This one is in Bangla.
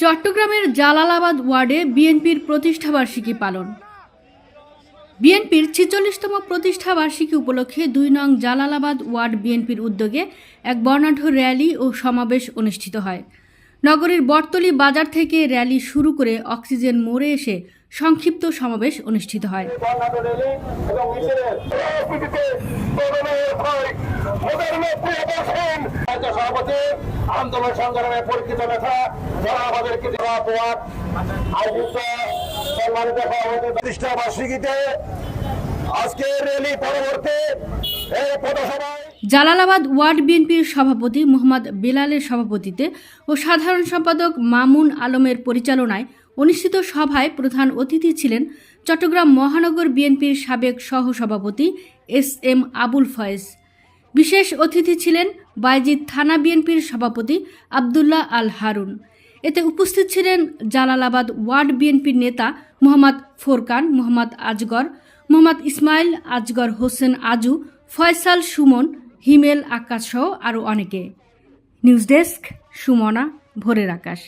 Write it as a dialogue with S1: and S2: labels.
S1: চট্টগ্রামের জালালাবাদ ওয়ার্ডে বিএনপির প্রতিষ্ঠাবার্ষিকী পালন। বিএনপির ছেচল্লিশতম প্রতিষ্ঠাবার্ষিকী উপলক্ষে দুই নং জালালাবাদ ওয়ার্ড বিএনপির উদ্যোগে এক বর্ণাঢ্য র্যালি ও সমাবেশ অনুষ্ঠিত হয়। নগরীর বটতলি বাজার থেকে র্যালি শুরু করে অক্সিজেন মোড়ে এসে সংক্ষিপ্ত সমাবেশ অনুষ্ঠিত হয়।
S2: সভাপতি আন্দোলন সংগ্রামে পরিচিত নেতা, যারা আমাদেরকে দেওয়া আয়োজিত সম্মানিত প্রতিষ্ঠা বার্ষিকীতে আজকে র্যালি পরবর্তী
S1: জালালাবাদ ওয়ার্ড বিএনপির সভাপতি মোহাম্মদ বেলালের সভাপতিতে ও সাধারণ সম্পাদক মামুন আলমের পরিচালনায় অনুষ্ঠিত সভায় প্রধান অতিথি ছিলেন চট্টগ্রাম মহানগর বিএনপির সাবেক সহসভাপতি এস এম আবুল ফয়েজ। বিশেষ অতিথি ছিলেন বাইজিদ থানা বিএনপির সভাপতি আবদুল্লাহ আল হারুন। এতে উপস্থিত ছিলেন জালালাবাদ ওয়ার্ড বিএনপির নেতা মোহাম্মদ ফোরকান, মোহাম্মদ আজগর, মোহাম্মদ ইসমাইল আজগর, হোসেন আজু, ফয়সাল সুমন, হিমেল আকাশ সহ আরও অনেকে। নিউজ ডেস্ক, সুমনা, ভোরের আকাশ।